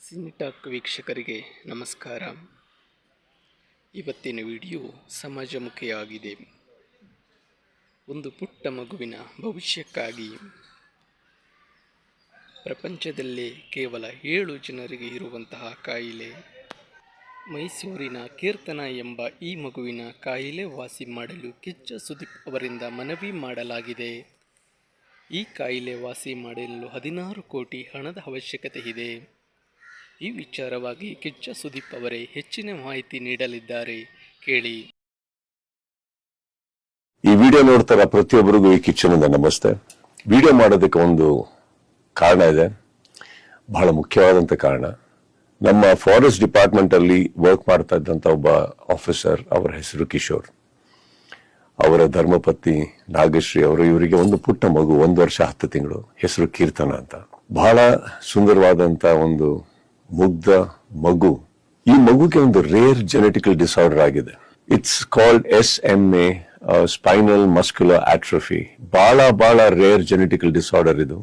ಸಿನಿಟಾಕ್ ವೀಕ್ಷಕರಿಗೆ ನಮಸ್ಕಾರ. ಇವತ್ತಿನ ವಿಡಿಯೋ ಸಮಾಜಮುಖಿಯಾಗಿದೆ. ಒಂದು ಪುಟ್ಟ ಮಗುವಿನ ಭವಿಷ್ಯಕ್ಕಾಗಿ. ಪ್ರಪಂಚದಲ್ಲೇ ಕೇವಲ ಏಳು ಜನರಿಗೆ ಇರುವಂತಹ ಕಾಯಿಲೆ. ಮೈಸೂರಿನ ಕೀರ್ತನ ಎಂಬ ಈ ಮಗುವಿನ ಕಾಯಿಲೆ ವಾಸಿ ಮಾಡಲು ಕಿಚ್ಚ ಸುದೀಪ್ ಅವರಿಂದ ಮನವಿ ಮಾಡಲಾಗಿದೆ. ಈ ಕಾಯಿಲೆ ವಾಸಿ ಮಾಡಲು ಹದಿನಾರು ಕೋಟಿ ಹಣದ ಅವಶ್ಯಕತೆ ಇದೆ. ಈ ವಿಚಾರವಾಗಿ ಕಿಚ್ಚ ಸುದೀಪ್ ಅವರೇ ಹೆಚ್ಚಿನ ಮಾಹಿತಿ ನೀಡಲಿದ್ದಾರೆ. ಕೇಳಿ. ಈ ವಿಡಿಯೋ ನೋಡ್ತಾರ ಪ್ರತಿಯೊಬ್ಬರಿಗೂ ಈ ಕಿಚ್ಚನಿಂದ ನಮಸ್ತೆ. ವಿಡಿಯೋ ಮಾಡೋದಕ್ಕೆ ಒಂದು ಕಾರಣ ಇದೆ. ಬಹಳ ಮುಖ್ಯವಾದಂತ ಕಾರಣ. ನಮ್ಮ ಫಾರೆಸ್ಟ್ ಡಿಪಾರ್ಟ್ಮೆಂಟ್ ಅಲ್ಲಿ ವರ್ಕ್ ಮಾಡ್ತಾ ಇದ್ದಂತ ಒಬ್ಬ ಆಫೀಸರ್ ಅವರ ಹೆಸರು ಕಿಶೋರ್. ಅವರ ಧರ್ಮಪತ್ನಿ ನಾಗಶ್ರೀ ಅವರು ಇವರಿಗೆ ಒಂದು ಪುಟ್ಟ ಮಗು, ಒಂದು ವರ್ಷ ಹತ್ತು ತಿಂಗಳು. ಹೆಸರು ಕೀರ್ತನ ಅಂತ. ಬಹಳ ಸುಂದರವಾದಂತ ಒಂದು ಮುಗ್ಧ ಮಗು. ಈ ಮಗುಗೆ ಒಂದು ರೇರ್ ಜೆನೆಟಿಕಲ್ ಡಿಸಾರ್ಡರ್ ಆಗಿದೆ. It's called S M A spinal muscular atrophy ಬಹಳ ಬಹಳ ರೇರ್ ಜೆನೆಟಿಕಲ್ ಡಿಸಾರ್ಡರ್ ಇದು.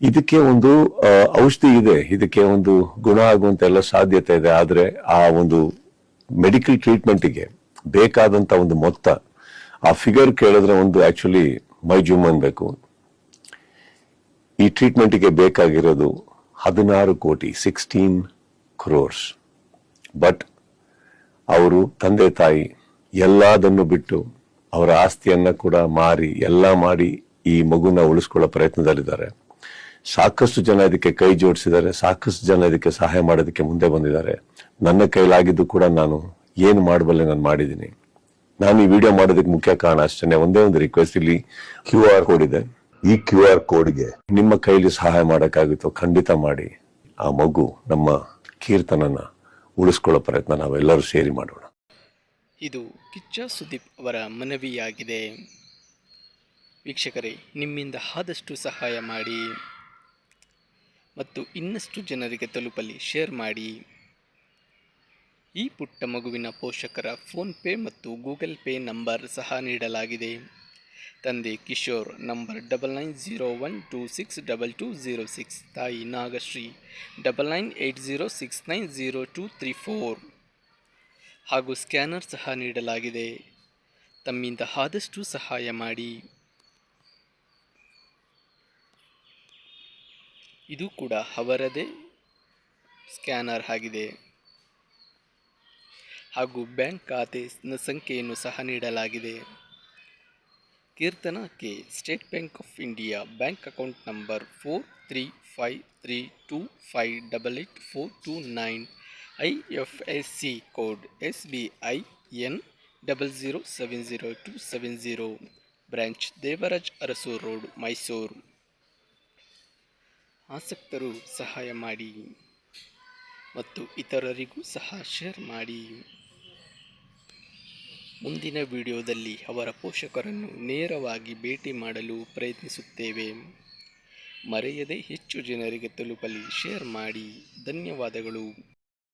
ಇದಕ್ಕೆ ಒಂದು ಔಷಧಿ ಇದೆ. ಇದಕ್ಕೆ ಒಂದು ಗುಣ ಆಗುವಂತ ಎಲ್ಲ ಸಾಧ್ಯತೆ ಇದೆ. ಆದ್ರೆ ಆ ಒಂದು ಮೆಡಿಕಲ್ ಟ್ರೀಟ್ಮೆಂಟ್ಗೆ ಬೇಕಾದಂತ ಒಂದು ಮೊತ್ತ, ಆ ಫಿಗರ್ ಕೇಳಿದ್ರೆ ಒಂದು ಆಕ್ಚುಲಿ ಮೈ ಜುಮ್ ಅನ್ಬೇಕು ಈ ಟ್ರೀಟ್ಮೆಂಟ್ಗೆ ಬೇಕಾಗಿರೋದು ಹದಿನಾರು ಕೋಟಿ ಸಿಕ್ಸ್ಟೀನ್ ಕ್ರೋರ್ಸ್ ಬಟ್ ಅವರು ತಂದೆ ತಾಯಿ ಎಲ್ಲದನ್ನು ಬಿಟ್ಟು ಅವರ ಆಸ್ತಿಯನ್ನು ಕೂಡ ಮಾರಿ, ಎಲ್ಲ ಮಾಡಿ ಈ ಮಗುನ ಉಳಿಸ್ಕೊಳ್ಳೋ ಪ್ರಯತ್ನದಲ್ಲಿದ್ದಾರೆ. ಸಾಕಷ್ಟು ಜನ ಇದಕ್ಕೆ ಕೈ ಜೋಡಿಸಿದ್ದಾರೆ, ಸಾಕಷ್ಟು ಜನ ಇದಕ್ಕೆ ಸಹಾಯ ಮಾಡೋದಕ್ಕೆ ಮುಂದೆ ಬಂದಿದ್ದಾರೆ. ನನ್ನ ಕೈಲಾಗಿದ್ದು ಕೂಡ ನಾನು ಏನು ಮಾಡಬಲ್ಲೆ ನಾನು ಮಾಡಿದ್ದೀನಿ. ನಾನು ಈ ವಿಡಿಯೋ ಮಾಡೋದಕ್ಕೆ ಮುಖ್ಯ ಕಾರಣ ಅಷ್ಟೇ, ಒಂದೇ ಒಂದು ರಿಕ್ವೆಸ್ಟ್ ಇಲ್ಲಿ ಕ್ಯೂ ಆರ್ ಕೋಡ್ ಇದೆ. ಈ ಕ್ಯೂ ಆರ್ ಕೋಡ್ಗೆ ನಿಮ್ಮ ಕೈಲಿ ಸಹಾಯ ಮಾಡೋಕ್ಕಾಗುತ್ತೋ ಖಂಡಿತ ಮಾಡಿ. ಆ ಮಗು ನಮ್ಮ ಕೀರ್ತನನ ಉಳಿಸ್ಕೊಳ್ಳೋ ಪ್ರಯತ್ನ ನಾವೆಲ್ಲರೂ ಸೇರಿ ಮಾಡೋಣ. ಇದು ಕಿಚ್ಚ ಸುದೀಪ್ ಅವರ ಮನವಿಯಾಗಿದೆ. ವೀಕ್ಷಕರೇ, ನಿಮ್ಮಿಂದ ಆದಷ್ಟು ಸಹಾಯ ಮಾಡಿ ಮತ್ತು ಇನ್ನಷ್ಟು ಜನರಿಗೆ ತಲುಪಲಿ ಶೇರ್ ಮಾಡಿ. ಈ ಪುಟ್ಟ ಮಗುವಿನ ಪೋಷಕರ ಫೋನ್ಪೇ ಮತ್ತು ಗೂಗಲ್ ಪೇ ನಂಬರ್ ಸಹ ನೀಡಲಾಗಿದೆ. ತಂದೆ Kishore, number double nine zero one two six double two zero six ತಾಯಿ Nagashree double nine eight zero six nine zero two three four ಹಾಗೂ ಸ್ಕ್ಯಾನರ್ ಸಹ ನೀಡಲಾಗಿದೆ. ತಮ್ಮಿಂದ ಆದಷ್ಟು ಸಹಾಯ ಮಾಡಿ. ಇದು ಕೂಡ ಅವರದೇ ಸ್ಕ್ಯಾನರ್ ಆಗಿದೆ. ಹಾಗೂ ಬ್ಯಾಂಕ್ ಖಾತೆ ಸಂಖ್ಯೆಯನ್ನು ಸಹ ನೀಡಲಾಗಿದೆ. ಕೀರ್ತನಕ್ಕೆ State Bank of India bank account number four three five three two five double eight four two nine I F S C code S B I N double zero seven zero two seven zero branch Devaraj Arasu road Mysuru. ಆಸಕ್ತರು ಸಹಾಯ ಮಾಡಿ ಮತ್ತು ಇತರರಿಗೂ ಸಹ share ಮಾಡಿ. ಮುಂದಿನ ವಿಡಿಯೋದಲ್ಲಿ ಅವರ ಪೋಷಕರನ್ನು ನೇರವಾಗಿ ಭೇಟಿ ಮಾಡಲು ಪ್ರಯತ್ನಿಸುತ್ತೇವೆ. ಮರೆಯದೆ ಹೆಚ್ಚು ಜನರಿಗೆ ತಲುಪಲಿ. ಶೇರ್ ಮಾಡಿ. ಧನ್ಯವಾದಗಳು.